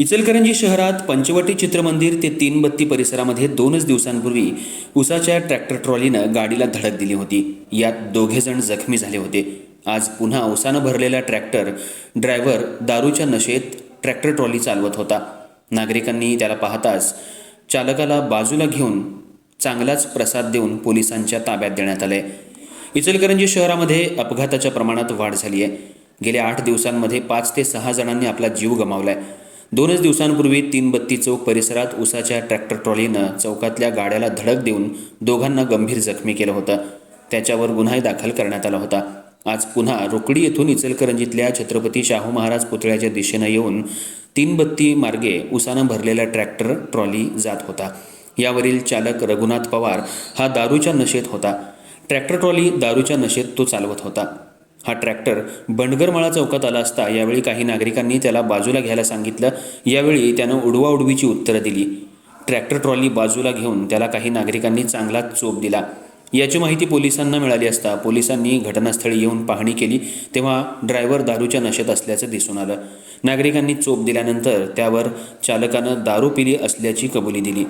इचलकरंजी शहरात पंचवटी चित्रमंदिर ते तीन बत्ती परिसरामध्ये दोनच दिवसांपूर्वी उसाच्या ट्रॅक्टर ट्रॉलीनं गाडीला धडक दिली होती. यात दोघे जण जखमी झाले होते. आज पुन्हा उसानं भरलेला ट्रॅक्टर ड्रायव्हर दारूच्या नशेत ट्रॅक्टर ट्रॉली चालवत होता. नागरिकांनी त्याला पाहताच चालकाला बाजूला घेऊन चांगलाच प्रसाद देऊन पोलिसांच्या ताब्यात देण्यात आले. इचलकरंजी शहरामध्ये अपघाताच्या प्रमाणात वाढ झाली आहे गेल्या आठ दिवसांमध्ये पाच ते सहा जणांनी आपला जीव गमावलाय. दोनच दिवसांपूर्वी तीन बत्ती चौक परिसरात उसाच्या ट्रॅक्टर ट्रॉलीनं चौकातल्या गाड्याला धडक देऊन दोघांना गंभीर जखमी केलं होतं. त्याच्यावर गुन्हाही दाखल करण्यात आला होता. आज पुन्हा रोकडी येथून इचलकरंजीतल्या छत्रपती शाहू महाराज पुतळ्याच्या दिशेनं येऊन तीन बत्ती मार्गे उसानं भरलेला ट्रॅक्टर ट्रॉली जात होता. यावरील चालक रघुनाथ पवार हा दारूच्या नशेत होता. ट्रॅक्टर ट्रॉली दारूच्या नशेत तो चालवत होता. हा ट्रॅक्टर बंडगरमाळा चौकात आला असता यावेळी काही नागरिकांनी त्याला बाजूला घ्यायला सांगितलं. यावेळी त्यानं उडवाउडवीची उत्तरं दिली. ट्रॅक्टर ट्रॉली बाजूला घेऊन त्याला काही नागरिकांनी चांगला चोप दिला. याची माहिती पोलिसांना मिळाली असता पोलिसांनी घटनास्थळी येऊन पाहणी केली तेव्हा ड्रायव्हर दारूच्या नशेत असल्याचं दिसून आलं. नागरिकांनी चोप दिल्यानंतर त्यावर चालकानं दारू पिली असल्याची कबुली दिली.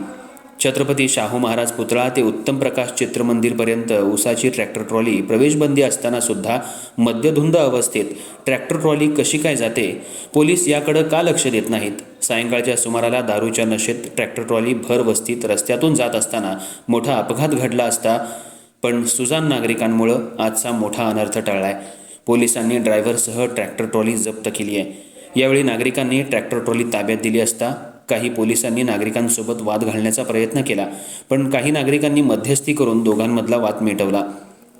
छत्रपती शाहू महाराज पुतळा ते उत्तम प्रकाश चित्रमंदिरपर्यंत उसाची ट्रॅक्टर ट्रॉली प्रवेशबंदी असताना सुद्धा मद्यधुंद अवस्थेत ट्रॅक्टर ट्रॉली कशी काय जाते? पोलीस याकडं का लक्ष देत नाहीत? सायंकाळच्या सुमाराला दारूच्या नशेत ट्रॅक्टर ट्रॉली भर वस्तीत रस्त्यातून जात असताना मोठा अपघात घडला असता पण सुजान नागरिकांमुळं आजचा मोठा अनर्थ टळलाय. पोलिसांनी ड्रायव्हरसह ट्रॅक्टर ट्रॉली जप्त केली आहे यावेळी नागरिकांनी ट्रॅक्टर ट्रॉली ताब्यात दिली असता काही पोलिसांनी नागरिकांसोबत वाद घालण्याचा प्रयत्न केला पण काही नागरिकांनी मध्यस्थी करून दोघांमधला वाद मिटवला.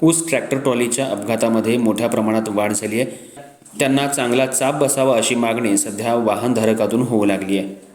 ऊस ट्रॅक्टर ट्रॉलीच्या अपघातामध्ये मोठ्या प्रमाणात वाढ झाली आहे. त्यांना चांगला चाप बसावा अशी मागणी सध्या वाहनधारकातून होऊ लागली आहे.